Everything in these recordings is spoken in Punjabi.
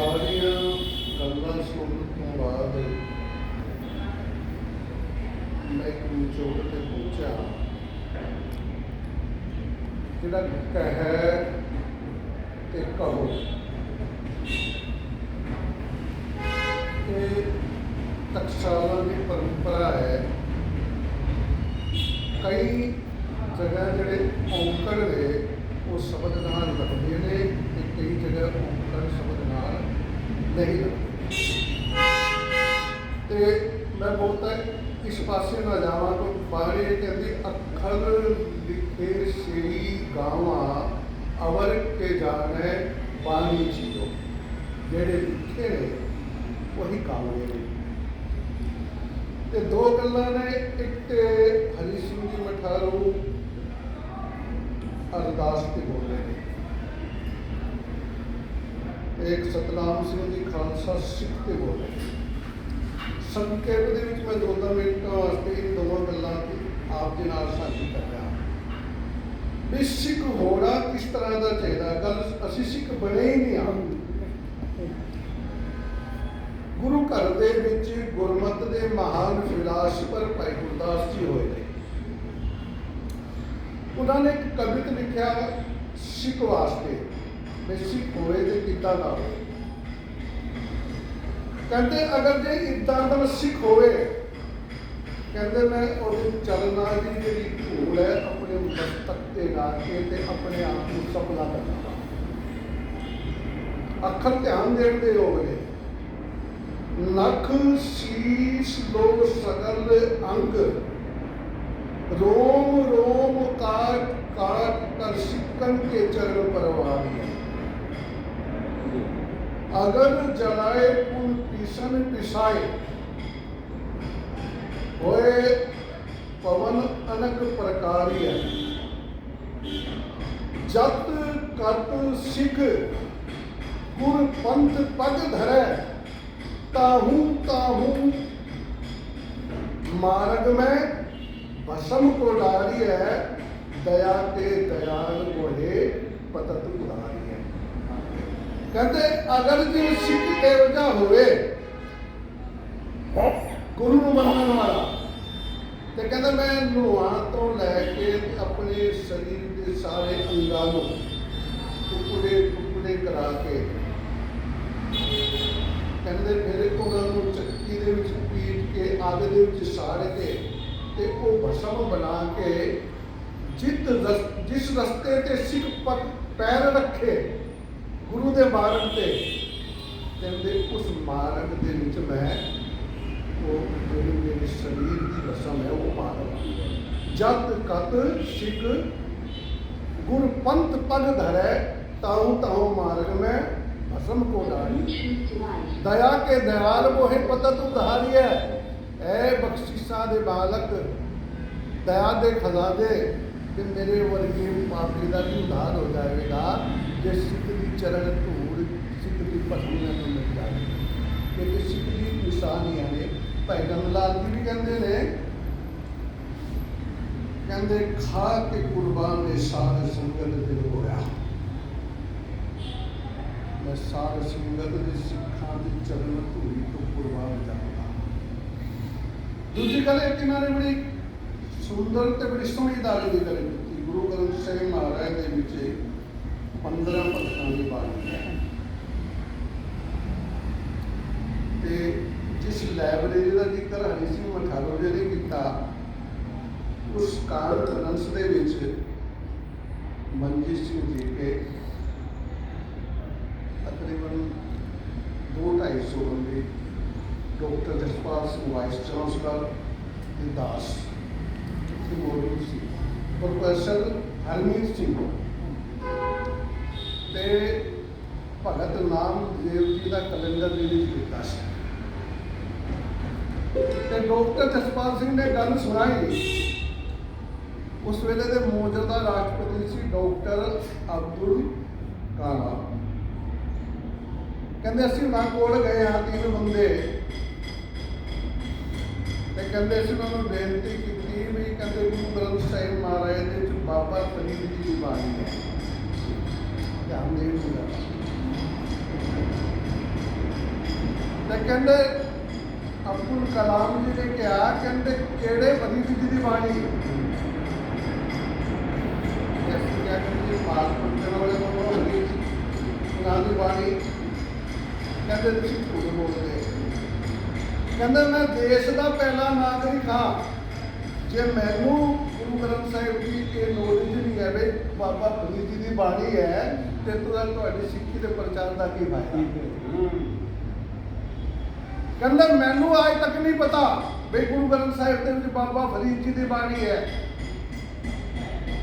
ਸਾਰੀਆਂ ਗੱਲਾਂ ਸੁਣਨ ਤੋਂ ਬਾਅਦ ਮੈਂ ਇੱਕ ਨਿਚੋੜ ਤੇ ਪਹੁੰਚਿਆ। ਜਿਹੜਾ ਕਹਿ ਤੇ ਕਹੋ ਇਹ ਟਕਸਾਲਾਂ ਦੀ ਪਰੰਪਰਾ ਹੈ। ਕਈ ਜਗ੍ਹਾ ਜਿਹੜੇ ਔਂਕੜ ਦੇ ਉਹ ਸ਼ਬਦ ਨਾਲ ਲੱਗਦੇ ਨੇ ਤੇ ਕਈ ਜਗ੍ਹਾ ਔਂਕੜ ਸ਼ਬਦ ਨਾਲ ਨਹੀਂ ਲੱਗਦੇ। ਤੇ ਮੈਂ ਬਹੁਤਾ ਇਸ ਪਾਸੇ ਨਾ ਜਾਵਾਂ ਕਿ ਬਾਹਰੀ ਕਹਿੰਦੀ, ਅੱਖਰ ਲਿਖੇ ਸੇਈ ਗਾਵਾਂ, ਅਵਰ ਕੇ ਜਾਣੇ ਬਾਣੀ ਚੀਜ਼ੋ ਜਿਹੜੇ ਲਿਖੇ ਨੇ, ਉਹੀ ਕਾਮਲੇ ਨੇ। ਤੇ ਦੋ ਗੱਲਾਂ ਨੇ, ਇੱਕ ਤੇ ਹਰੀ ਸਿੰਘ ਜੀ ਮਠਾਰੂ ਅਰਦਾਸ ਤੇ ਬੋਲੇ। ਨੇ ਇੱਕ ਸਤਨਾਮ ਸਿੰਘ ਜੀ ਖਾਲਸਾ ਸਿੱਖ ਤੇ ਬੋਲੇ। ਸੰਖੇਪ ਦੇ ਵਿੱਚ ਮੈਂ ਦੋ ਦੋ ਮਿੰਟਾਂ ਵਾਸਤੇ ਇਹ ਦੋਵਾਂ ਗੱਲਾਂ ਆਪ ਦੇ ਨਾਲ ਸਾਂਝੀ ਕਰ ਰਿਹਾ ਵੀ ਸਿੱਖ ਹੋਣਾ ਕਿਸ ਤਰ੍ਹਾਂ ਦਾ ਚਾਹੀਦਾ? ਗੱਲ ਅਸੀਂ ਸਿੱਖ ਬਣੇ ਹੀ ਨਹੀਂ ਆ ਗੁਰੂ ਘਰ ਦੇ ਵਿੱਚ ਗੁਰਮਤ ਦੇ ਮਹਾਨ ਫਿਲਾਸਫਰ ਭਾਈ ਗੁਰਦਾਸ ਜੀ ਹੋਏ ਉਹਨਾਂ ਨੇ ਇੱਕ ਕਵਿਤ ਲਿਖਿਆ ਸਿੱਖ ਵਾਸਤੇ, ਵੀ ਸਿੱਖ ਹੋਏ ਤੇ ਕਿੱਦਾਂ ਦਾ ਹੋਵੇ। ਕਹਿੰਦੇ, ਅਗਰ ਜੇ ਇਦਾਂ ਦਾ ਸਿੱਖ ਹੋਵੇ, ਕਹਿੰਦੇ, ਮੈਂ ਉਹਦੇ ਚੱਲਣਾ ਦੀ ਜਿਹੜੀ ਧੂੜ ਹੈ, ਆਪਣੇ ਮਸਤਕ ਤੇ ਲਾ ਕੇ ਤੇ ਆਪਣੇ ਆਪ ਨੂੰ ਸਫਲਾ ਕਰਨਾ ਅੱਖਰ ਧਿਆਨ ਦੇਣ ਦੇ ਯੋਗ ਨੇ। ਨਖ ਸੀਸ ਲੋ ਸਗਲ ਅੰਗ रोम रोम काट काट कर सिक्कन के चरण पर अगर जलाए पुल पिसन पिसाए, होए पवन अनक प्रकारिय जत कत सिख गुर पंथ पग धरे, ताहू ताहू मार्ग में ਮੈਂ ਭਸਮ ਕੋ ਡਾਰੀ ਹੈ ਦਇਆ ਤੇ ਦਇਆਲ ਕੋਲੇ ਪਤਤ ਉਦਾਰੀ ਹੈ ਕਹਿੰਦੇ ਅਗਰ ਜੇ ਸਿੱਖ ਇਹੋ ਜਿਹਾ ਹੋਵੇ ਗੁਰੂ ਨੂੰ ਮੰਨਣ ਵਾਲਾ ਤੇ ਕਹਿੰਦਾ ਮੈਂ ਨੁਆ ਤੋਂ ਲੈ ਕੇ ਤੇ ਆਪਣੇ ਸਰੀਰ ਦੇ ਸਾਰੇ ਅੰਗਾਂ ਨੂੰ ਟੁਕੜੇ ਟੁਕੜੇ ਕਰਾ ਕੇ ਕਹਿੰਦੇ ਮੇਰੇ ਕੋਲਾਂ ਨੂੰ ਚੱਕੀ ਦੇ ਵਿੱਚ ਪੀਟ ਕੇ ਅੱਗ ਦੇ ਵਿੱਚ ਸਾੜ ਕੇ ਤੇ ਉਹ ਭਸਮ ਬਣਾ ਕੇ ਜਿਤ ਰਸ- ਜਿਸ ਰਸਤੇ ਤੇ ਸਿੱਖ ਪਗ ਪੈਰ ਰੱਖੇ ਗੁਰੂ ਦੇ ਮਾਰਗ ਤੇ ਕਹਿੰਦੇ ਉਸ ਮਾਰਗ ਦੇ ਵਿੱਚ ਮੈਂ ਉਹ ਜਿਹੜੀ ਮੇਰੇ ਸਰੀਰ ਦੀ ਰਸਮ ਹੈ ਉਹ ਪਾ ਦਵਾਂ ਜਦ ਕਤ ਸਿੱਖ ਗੁਰ ਪੰਥ ਪਗ ਧਰੈ ਤਾਉ ਤਾਉ ਮਾਰਗ ਮੈਂ ਭਸਮ ਕੋ ਡਾਰੀ ਦਇਆ ਕੇ ਦਇਆਲ ਮੋਹਿ ਪਤਤ ਉਧਾਰੀ ਹੈ ਐ ਬਖਸ਼ਿਸ਼ਾਂ ਦੇ ਬਾਲਕ ਦਇਆ ਦੇ ਖਜ਼ਾਨੇ, ਤੇ ਮੇਰੇ ਵਰਗੇ ਪਾਪੀ ਦਾ ਵੀ ਉਧਾਰ ਹੋ ਜਾਵੇਗਾ, ਜੇ ਸਿੱਖ ਦੀ ਚਰਨ ਧੂੜ, ਸਿੱਖ ਦੀ ਭਸਮੀਆਂ ਤੋਂ ਮਿਲ ਜਾਵੇ। ਕਿਉਂਕਿ ਸਿੱਖ ਦੀ ਨਿਸ਼ਾਨੀਆਂ ਨੇ ਭਾਈ ਨੰਦ ਲਾਲ ਜੀ ਵੀ ਕਹਿੰਦੇ ਨੇ, ਕਹਿੰਦੇ, ਖਾ ਕੇ ਕੁਰਬਾਨ ਦੇ ਸਾਧ ਸੰਗਤ ਦੇ ਹੋਇਆ ਮੈਂ ਸਾਧ ਸੰਗਤ ਦੇ ਸਿੱਖਾਂ ਦੀ ਚਰਨ ਧੂੜੀ ਤੋਂ ਕੁਰਬਾਨ ਜਾਂਦਾ ਦੂਜੀ ਗੱਲ ਇਹ ਕਿ ਇਹਨਾਂ ਨੇ ਬੜੀ ਸੁੰਦਰ ਤੇ ਬੜੀ ਸੋਹਣੀ ਦਾੜੀ ਦੀ ਗੱਲ ਕੀਤੀ ਗੁਰੂ ਗ੍ਰੰਥ ਸਾਹਿਬ ਮਹਾਰਾਜ ਦੇ ਵਿੱਚ 15 ਭਗਤਾਂ ਦੀ ਬਾਣੀ ਹੈ। ਤੇ ਜਿਸ ਲਾਇਬ੍ਰੇਰੀ ਦਾ ਜ਼ਿਕਰ ਹਰੀ ਸਿੰਘ ਮਠਾਰੋ ਜੀ ਨੇ ਕੀਤਾ, ਉਸ ਕਾਲ ਗ੍ਰੰਥ ਦੇ ਵਿੱਚ ਮਨਜੀਤ ਸਿੰਘ ਜੀ ਕੇ ਤਕਰੀਬਨ 250 ਬੰਦੇ doctor Jaspal Singh, vice chancellor ਤੇ ਦਾਸ ਤੇ ਮੌਜੂਦ ਸੀ। ਪ੍ਰੋਫੈਸਰ ਹਰਮੀਤ ਸਿੰਘ। ਤੇ ਭਗਤ ਨਾਮ ਦੇਵ ਜੀ ਦਾ ਕੈਲੰਡਰ ਰਿਲੀਜ਼ ਕੀਤਾ ਸੀ। ਤੇ ਡਾਕਟਰ ਜਸਪਾਲ ਸਿੰਘ ਨੇ ਗੱਲ ਸੁਣਾਈ। ਉਸ ਵੇਲੇ ਦੇ ਮੌਜੂਦਾ ਰਾਸ਼ਟਰਪਤੀ ਸੀ ਡਾਕਟਰ ਅਬਦੁਲ ਕਲਾਮ। ਕਹਿੰਦੇ, ਅਸੀਂ ਉਹਨਾਂ ਕੋਲ ਗਏ ਹਾਂ, ਤਿੰਨ ਬੰਦੇ ਕਹਿੰਦੇ ਅਸੀਂ ਉਹਨਾਂ ਨੂੰ ਬੇਨਤੀ ਕੀਤੀ ਵੀ ਕਹਿੰਦੇ ਗੁਰੂ ਗ੍ਰੰਥ ਸਾਹਿਬ ਮਹਾਰਾਜ ਦੇ ਵਿੱਚ ਬਾਬਾ ਫਰੀਦ ਜੀ ਦੀ ਬਾਣੀ ਹੈ। ਧਿਆਨ ਦੇਣ ਦੀ ਤੇ ਕਹਿੰਦੇ ਅਬਦੁਲ ਕਲਾਮ ਜੀ ਨੇ ਕਿਹਾ, ਕਹਿੰਦੇ ਕਿਹੜੇ ਬਦੀ ਜੀ ਦੀ ਬਾਣੀ? ਜੈਸੇ ਕਿਹਾ ਕਿ ਪਾਲ ਵਾਲੇ ਕੋਲ ਹੋਣੀ ਉਹਨਾਂ ਦੀ ਬਾਣੀ। ਕਹਿੰਦੇ ਤੁਸੀਂ ਝੂਠ ਬੋਲਦੇ ਕਹਿੰਦੇ ਮੈਂ ਦੇਸ਼ ਦਾ ਪਹਿਲਾ ਨਾਗਰਿਕ ਹਾਂ। ਜੇ ਮੈਨੂੰ ਗੁਰੂ ਗ੍ਰੰਥ ਸਾਹਿਬ ਦੀ ਇਹ ਨੌਲੇਜ ਨਹੀਂ ਹੈ ਵੀ ਬਾਬਾ ਫਰੀਦ ਜੀ ਦੀ ਬਾਣੀ ਹੈ ਤੇ ਤੁਹਾਂ ਤੁਹਾਡੀ ਸਿੱਖੀ ਦੇ ਪ੍ਰਚਾਰ ਦਾ ਕੀ ਫਾਇਦਾ? ਕਹਿੰਦਾ ਮੈਨੂੰ ਅੱਜ ਤੱਕ ਨਹੀਂ ਪਤਾ ਵੀ ਗੁਰੂ ਗ੍ਰੰਥ ਸਾਹਿਬ ਦੇ ਵਿੱਚ ਬਾਬਾ ਫਰੀਦ ਜੀ ਦੀ ਬਾਣੀ ਹੈ।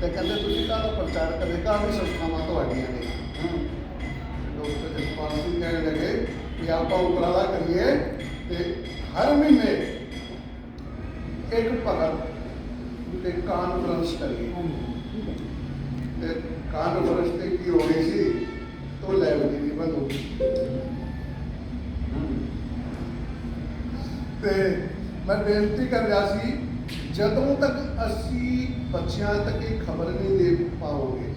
ਤੇ ਕਹਿੰਦੇ ਤੁਸੀਂ ਕਾਹਦਾ ਪ੍ਰਚਾਰ ਕਰਦੇ ਕਾਹਦੀ ਸੰਸਥਾਵਾਂ ਤੁਹਾਡੀਆਂ ਨੇ। ਡਾਕਟਰ ਜਸਪਾਲ ਸਿੰਘ ਕਹਿਣ ਲੱਗੇ ਕਿ ਆਪਾਂ ਉਪਰਾਲਾ ਕਰੀਏ ਤੇ ਹਰ ਮਹੀਨੇ ਇੱਕ ਭਗਤ ਤੇ ਕਾਨਫਰੰਸ ਕਰੀਏ ਤੇ ਕਾਨਫਰੰਸ ਤੇ ਕੀ ਹੋਣੀ ਸੀ ਤੋਂ ਲਾਇਬ੍ਰੇਰੀ ਦੀ ਬੰਦ ਹੋ ਗਈ ਤੇ ਮੈਂ ਬੇਨਤੀ ਕਰ ਰਿਹਾ ਸੀ ਜਦੋਂ ਤੱਕ ਅਸੀਂ ਬੱਚਿਆਂ ਤੱਕ ਇਹ ਖਬਰ ਨਹੀਂ ਦੇ ਪਾਵਾਂਗੇ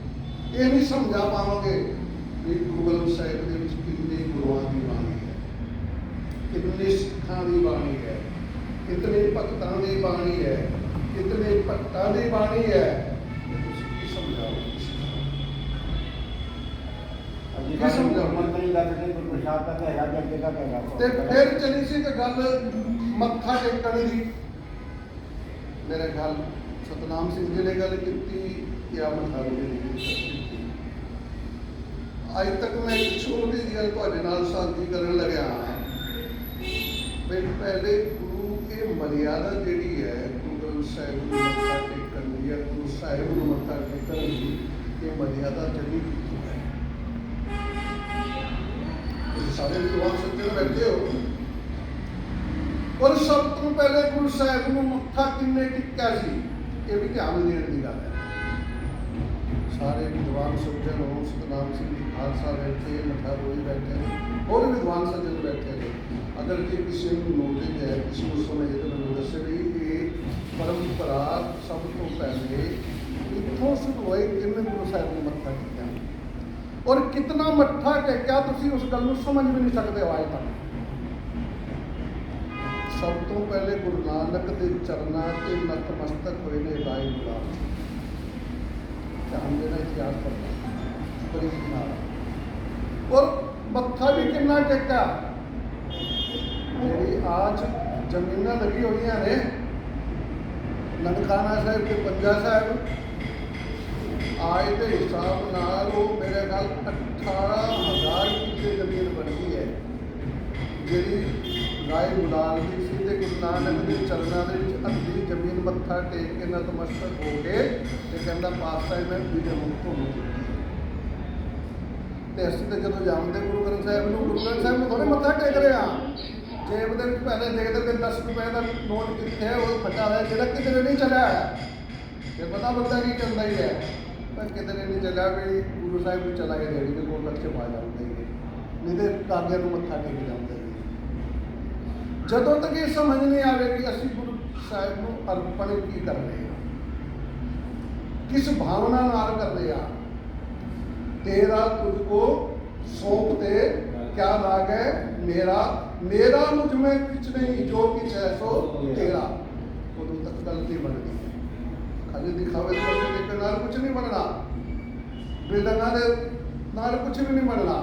ਇਹ ਨਹੀਂ ਸਮਝਾ ਪਾਵਾਂਗੇ ਵੀ ਗੁਰੂ ਗ੍ਰੰਥ ਸਾਹਿਬ ਦੇ ਵਿੱਚ ਕਿੰਨੇ ਗੁਰੂਆਂ ਦੀ ਬਾਣੀ ਹੈ ਕਿੰਨੇ ਸਿੱਖਾਂ ਦੀ ਬਾਣੀ ਹੈ ਕਿੰਨੇ ਭਗਤਾਂ ਦੀ ਬਾਣੀ ਹੈ ਕਿੰਨੇ ਭਗਤਾਂ ਦੀ ਬਾਣੀ ਹੈ ਤੇ ਤੁਸੀਂ ਕੀ ਸਮਝਾਓ? ਮੰਤਰੀ ਦਾ ਤੇ ਪ੍ਰਸ਼ਾਦ ਦਾ ਕਹਿਆ ਕਿ ਅੱਗੇ ਦਾ ਕਹਿਆ ਤੇ ਫਿਰ ਚਲੀ ਸੀ ਕਿ ਗੱਲ ਮੱਥਾ ਟੇਕਣ ਦੀ। ਮੇਰੇ ਖਿਆਲ ਸਤਨਾਮ ਸਿੰਘ ਜੀ ਨੇ ਗੱਲ ਕੀਤੀ ਜਾਂ ਮੱਥਾ ਟੇਕਣ ਦੀ ਅੱਜ ਤੱਕ ਮੈਂ ਇੱਕ ਛੋਟੀ ਜਿਹੀ ਗੱਲ ਤੁਹਾਡੇ ਨਾਲ ਸਾਂਝੀ ਕਰਨ ਲੱਗਿਆ ਹਾਂ। ਪਹਿਲੇ ਮਰਿਆਦਾ ਜਿਹੜੀ ਹੈ ਗੁਰੂ ਗ੍ਰੰਥ ਸਾਹਿਬ ਨੂੰ ਮੱਥਾ ਟੇਕਣ ਦੀ ਜਾਂ ਗੁਰੂ ਸਾਹਿਬ ਨੂੰ ਮੱਥਾ ਟੇਕਣ ਦੀ ਇਹ ਮਰਿਆਦਾ ਜਿਹੜੀ ਕੀਤੀ ਹੈ ਤੁਸੀਂ ਸਾਰੇ ਵਿਦਵਾਨ ਸੱਜਣ ਬੈਠੇ ਹੋ ਔਰ ਸਭ ਤੋਂ ਪਹਿਲੇ ਗੁਰੂ ਸਾਹਿਬ ਨੂੰ ਮੱਥਾ ਕਿੰਨੇ ਟਿਕਿਆ ਸੀ ਇਹ ਵੀ ਧਿਆਨ ਦੇਣ ਦੀ ਗੱਲ ਹੈ ਸਾਰੇ ਵਿਦਵਾਨ ਸੱਜਣ ਹੋ ਸਤਨਾਮ ਸਿੰਘ ਜੀ ਖਾਲਸਾ ਬੈਠੇ ਮੱਥਾ ਰੋਈ ਬੈਠੇ ਨੇ ਹੋਰ ਵੀ ਵਿਦਵਾਨ ਸੱਜਣ ਬੈਠੇ ਨੇ ਅਗਰ ਜੇ ਕਿਸੇ ਨੂੰ ਨੋਟਿਸ ਹੈ ਕਿਸੇ ਨੂੰ ਸਮਝੇ ਤਾਂ ਮੈਨੂੰ ਦੱਸੇ ਵੀ ਇਹ ਪਰੰਪਰਾ ਸਭ ਤੋਂ ਪਹਿਲੇ ਇੱਥੋਂ ਸ਼ੁਰੂ ਹੋਈ ਕਿਵੇਂ ਗੁਰੂ ਸਾਹਿਬ ਨੂੰ ਮੱਥਾ ਟੇਕਿਆ ਔਰ ਕਿਤਨਾ ਮੱਥਾ ਟੇਕਿਆ ਤੁਸੀਂ ਉਸ ਗੱਲ ਨੂੰ ਸਮਝ ਵੀ ਨਹੀਂ ਸਕਦੇ ਹੋ ਅੱਜ ਤੱਕ ਸਭ ਤੋਂ ਪਹਿਲੇ ਗੁਰੂ ਨਾਨਕ ਦੇ ਚਰਨਾਂ ਤੇ ਨਤਮਸਤਕ ਹੋਏ ਨੇ ਰਾਏ ਗੁਲਾਬ ਧਿਆਨ ਦੇਣਾ ਇਤਿਹਾਸ ਪੜ੍ਹਨਾ ਬੜੀ ਨਾਲ ਔਰ ਮੱਥਾ ਵੀ ਕਿੰਨਾ ਟੇਕਾ ਜਿਹੜੀ ਆਜ ਜ਼ਮੀਨਾਂ ਲੱਗੀ ਹੋਈਆਂ ਨੇ। ਨਨਕਾਣਾ ਸਾਹਿਬ ਤੇ ਪੰਜਾ ਸਾਹਿਬ। ਆਏ ਦੇ ਹਿਸਾਬ ਨਾਲ ਉਹ ਮੇਰੇ ਨਾਲ 18000 ਕਿੱਲੇ ਜ਼ਮੀਨ ਬਣਦੀ ਹੈ। ਜਿਹੜੀ ਰਾਏ ਗੁਲਾਲ ਦੀ ਸੀ ਤੇ ਗੁਰੂ ਨਾਨਕ ਦੇ ਚਰਨਾਂ ਦੇ ਵਿੱਚ ਅੱਧੀ ਜ਼ਮੀਨ ਮੱਥਾ ਟੇਕ ਕੇ ਨਤਮਸਤਕ ਹੋ ਕੇ ਤੇ ਕਹਿੰਦਾ ਪਾਤਸ਼ਾਹ ਮੈਂ ਵੀਰੇ ਮੁਕਤ ਹੋ ਤੇ ਅਸੀਂ ਤੇ ਜਦੋਂ ਜਾਂਦੇ ਗੁਰੂ ਗ੍ਰੰਥ ਸਾਹਿਬ ਨੂੰ, ਗੁਰੂ ਗ੍ਰੰਥ ਸਾਹਿਬ ਨੂੰ ਥੋੜੇ ਮੱਥਾ ਟੇਕ ਰਿਹਾ ਜੇਬ ਦੇ ਵਿੱਚ ਪਹਿਲੇ ਦੇਖਦੇ ਕਿ 10 ਰੁਪਏ ਦਾ ਨੋਟ ਕਿੱਥੇ ਹੈ, ਉਹ ਫਟਾ ਹੋਇਆ ਜਿਹੜਾ ਕਿਧਰੇ ਨਹੀਂ ਚੱਲਿਆ। ਹੈ ਪਤਾ ਬੰਦਾ ਕੀ ਚੱਲਦਾ ਹੀ ਹੈ ਪਰ ਕਿਧਰੇ ਨਹੀਂ ਚੱਲਿਆ ਵੀ ਗੁਰੂ ਸਾਹਿਬ ਨੂੰ ਚਲਾ ਕੇ ਦੇਣੀ ਦੇ ਕੋਲ ਲੱਛੇ ਪਾ ਜਾਂਦੇ ਨਹੀਂ ਤੇ ਕਾਗਿਆਂ ਨੂੰ ਮੱਥਾ ਟੇਕ ਜਾਂਦੇ ਜਦੋਂ ਤੱਕ ਇਹ ਸਮਝ ਨਹੀਂ ਆਵੇਗੀ ਅਸੀਂ ਗੁਰੂ ਸਾਹਿਬ ਨੂੰ ਅਰਪਣ ਕੀ ਕਰ ਰਹੇ ਹਾਂ ਕਿਸ ਭਾਵਨਾ ਨਾਲ ਕਰ ਰਹੇ ਹਾਂ ਤੇਰਾ ਤੁਝ ਕੋ ਸੌਂਪ ਤੇ ਕਿਆ ਲਾਗ ਮੇਰਾ ਮੇਰਾ ਮੁਝ में कुछ नहीं जो कुछ है सो तेरा ਉਦੋਂ ਤੱਕ ਗਲਤੀ ਬਣਦੀ ਹੈ ਖਾਲੀ ਦਿਖਾਵੇ ਦੇ ਵਸਤੇ ਦੇ ਨਾਲ ਕੁਝ ਨਹੀਂ ਬਣਨਾ ਬੇਦਨਾ ਦੇ ਨਾਲ ਕੁਝ ਵੀ ਨਹੀਂ ਬਣਨਾ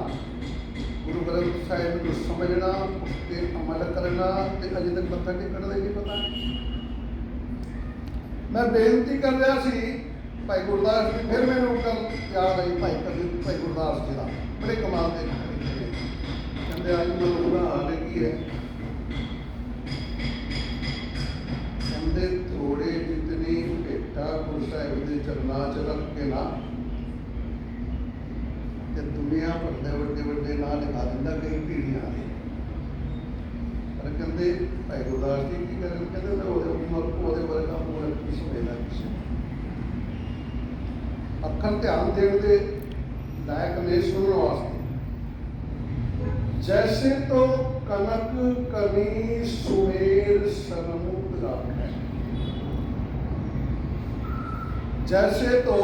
ਗੁਰੂ ਗ੍ਰੰਥ ਸਾਹਿਬ ਨੂੰ ਸਮਝਣਾ ਉਸ ਤੇ ਅਮਲ ਕਰਨਾ ਤੇ ਅਜੇ ਤੱਕ ਮੱਥਾ ਟੇਕਣ ਦਾ ਹੀ ਨਹੀਂ ਪਤਾ ਮੈਂ ਬੇਨਤੀ ਕਰ ਰਿਹਾ ਸੀ ਭਾਈ ਗੁਰਦਾਸ ਜੀ ਫਿਰ ਮੈਨੂੰ ਗੱਲ ਯਾਦ ਆਈ ਭਾਈ ਕਬੀਰ ਭਾਈ ਗੁਰਦਾਸ ਜੀ ਦਾ ਬੜੇ ਕਮਾਲ ਦੇ ਕਹਿੰਦੇ ਅੱਜ ਮੈਨੂੰ ਉਹਦਾ ਹਾਲ ਕੀ ਹੈ ਕਹਿੰਦੇ ਥੋੜੇ ਜਿਤਨੀ ਭੇਟਾ ਗੁਰੂ ਸਾਹਿਬ ਦੇ ਚਰਨਾਂ 'ਚ ਰੱਖ ਕੇ ਨਾ ਤੇ ਦੁਨੀਆ ਭਰ ਦੇ ਵੱਡੇ ਵੱਡੇ ਨਾਂ ਲਿਖਾ ਦਿੰਦਾ ਕਈ ਪੀੜ੍ਹੀਆਂ ਦੇ ਪਰ ਕਹਿੰਦੇ ਭਾਈ ਗੁਰਦਾਸ ਜੀ ਕੀ ਕਰਨ ਕਹਿੰਦੇ ਉਹਦੇ ਉਮਰ ਉਹਦੇ ਵਰਗਾ ਪੂਰਾ ਕਿਸ ਵੇਲਾ ਕਿਸੇ ਅੱਖਰ ਧਿਆਨ ਦੇਣ ਦੇ ਲਾਇਕ ਨੇ ਸੁਣਨ ਵਾਸਤੇ। जैसे तो कनक कनी सुमेर सनमुद है। जैसे तो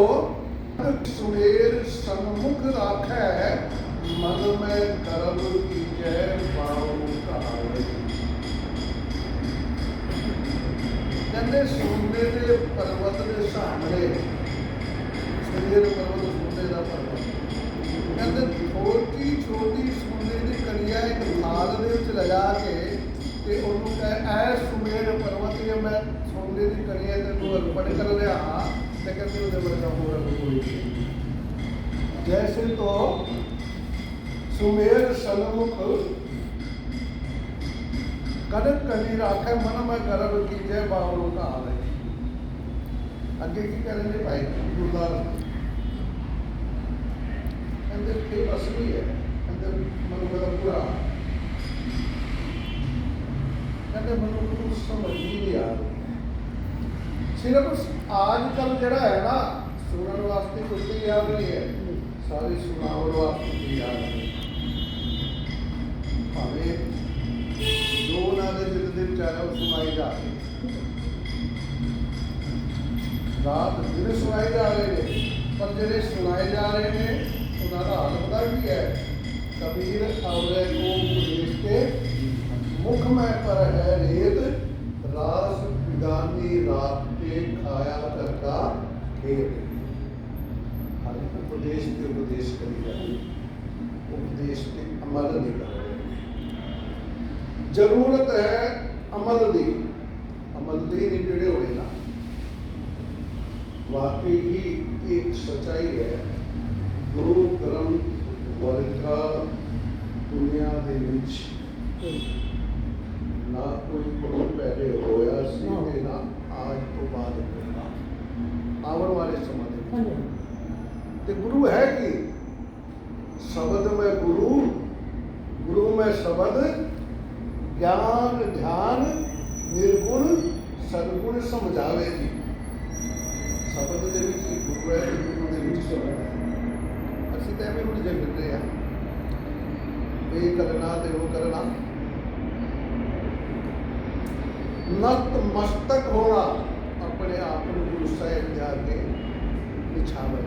सुमेर सन्मुख राख है, मन में कर्म की जय बाबू कहते सूर्य के पर्वत के सामने शरीर पर्वत सूर्य का पर्वत। ਕਹਿੰਦੇ ਛੋਟੀ ਛੋਟੀ ਸੋਨੇ ਦੀ ਕਣੀਆਂ ਇੱਕ ਥਾਲ ਦੇ ਵਿੱਚ ਲਗਾ ਕੇ ਤੇ ਉਹਨੂੰ ਕਹੇ, ਐ ਸੁਮੇਰ ਪਰਬਤ ਇਹ ਮੈਂ ਸੋਨੇ ਦੀ ਕਣੀਆਂ ਤੈਨੂੰ ਅਰਪਣ ਕਰ ਰਿਹਾ ਹਾਂ ਤੇ ਕਹਿੰਦੇ ਉਹਦੇ ਵਰਗਾ ਹੋਰ ਕੋਈ ਨਹੀਂ ਜੈਸੇ ਤੋ ਸੁਮੇਰ ਸਨਮੁਖ ਕਨਕ ਕਨੀ ਰਾਖੇ ਮਨ ਮੈਂ ਗਰਭ ਕੀਜੇ ਬਾਵਰੂ ਕਾਲ ਅੱਗੇ ਕੀ ਕਰਨਗੇ ਭਾਈ? ਗੁਰਦਾਰ ਕਹਿੰਦੇ ਕਿ ਅਸਲੀ ਹੈ। ਕਹਿੰਦੇ ਮਨ ਬੜਾ ਪੂਰਾ ਕਹਿੰਦੇ ਮਨੁੱਖ ਨੂੰ ਸਮਝ ਨਹੀਂ ਆ ਰਹੀ। ਸਿਰਫ ਅੱਜ ਕੱਲ ਜਿਹੜਾ ਹੈ ਨਾ, ਸੁਣਨ ਵਾਸਤੇ ਕੁਝ ਨਹੀਂ ਯਾਦ ਨਹੀਂ ਹੈ। ਸਾਰੀ ਸੁਣਾਉਣ ਵਾਸਤੇ ਵੀ ਯਾਦ ਹੈ। ਭਾਵੇਂ ਦੋ ਨਾ ਦੇ ਦਿਲ ਦੇ ਵਿਚਾਰਾ ਉਹ ਸੁਣਾਈ ਜਾ ਰਾਤ ਦਿਨ ਸੁਣਾਈ ਜਾ ਰਹੇ ਨੇ, ਪਰ ਜਿਹੜੇ ਸੁਣਾਏ ਜਾ ਰਹੇ ਨੇ ਉਹਨਾਂ ਦਾ ਹਾਲ ਪਤਾ ਕੀ ਹੈ ਕਬੀਰ ਔਰੇ ਕੋ ਉਪਦੇਸ਼ ਕੇ ਮੁਖ ਮੈਂ ਪਰ ਹੈ ਰੇਤ ਰਾਸ ਵਿਗਾਨੀ ਰਾਤ ਕੇ ਖਾਇਆ ਕਰਤਾ ਖੇਤ ਹਰ ਉਪਦੇਸ਼ ਤੇ ਉਪਦੇਸ਼ ਕਰੀ ਜਾਂਦੇ ਉਪਦੇਸ਼ ਤੇ ਅਮਲ ਨਹੀਂ ਕਰ ਰਹੇ ਜ਼ਰੂਰਤ ਹੈ ਅਮਲ ਦੀ ਅਮਲ ਦੀ ਨਹੀਂ ਜਿਹੜੇ ਹੋਏ ਨਾ ਵਾਕਈ ਹੀ ਇੱਕ ਸਚਾਈ ਹੈ ਗੁਰੂ ਗ੍ਰੰਥ ਵਰਗਾ ਦੁਨੀਆ ਦੇ ਵਿੱਚ ਨਾ ਕੋਈ ਗੁਰੂ ਪਹਿਲੇ ਹੋਇਆ ਸੀ ਤੇ ਨਾ ਆਜ ਤੋਂ ਬਾਅਦ ਆਉਣ ਵਾਲੇ ਸਮਾਂ ਦੇ ਵਿੱਚ। ਤੇ ਗੁਰੂ ਹੈ ਕੀ? ਸ਼ਬਦ ਮੈਂ ਗੁਰੂ ਗੁਰੂ ਮੈਂ ਸ਼ਬਦ ਗਿਆਨ ਧਿਆਨ ਨਿਰਗੁਣ ਸਦਗੁਣ ਸਮਝਾਵੇ ਜੀ। ਸ਼ਬਦ ਦੇ ਵਿੱਚ ਗੁਰੂ ਹੈ ਗੁਰੂ ਦੇ ਵਿੱਚ ਸ਼ਬਦ ਹੈ। ਅਸੀਂ ਤਾਂ ਐਵੇਂ ਉਲਝੇ ਫਿਰਦੇ ਆ। ਇਹ ਕਰਨਾ ਤੇ ਉਹ ਕਰਨਾ। ਨਤ ਮਸਤਕ ਹੋਣਾ ਆਪਣੇ ਆਪ ਨੂੰ ਗੁਰੂ ਸਾਹਿਬ ਜਾ ਕੇ ਵਿਛਾਵਰ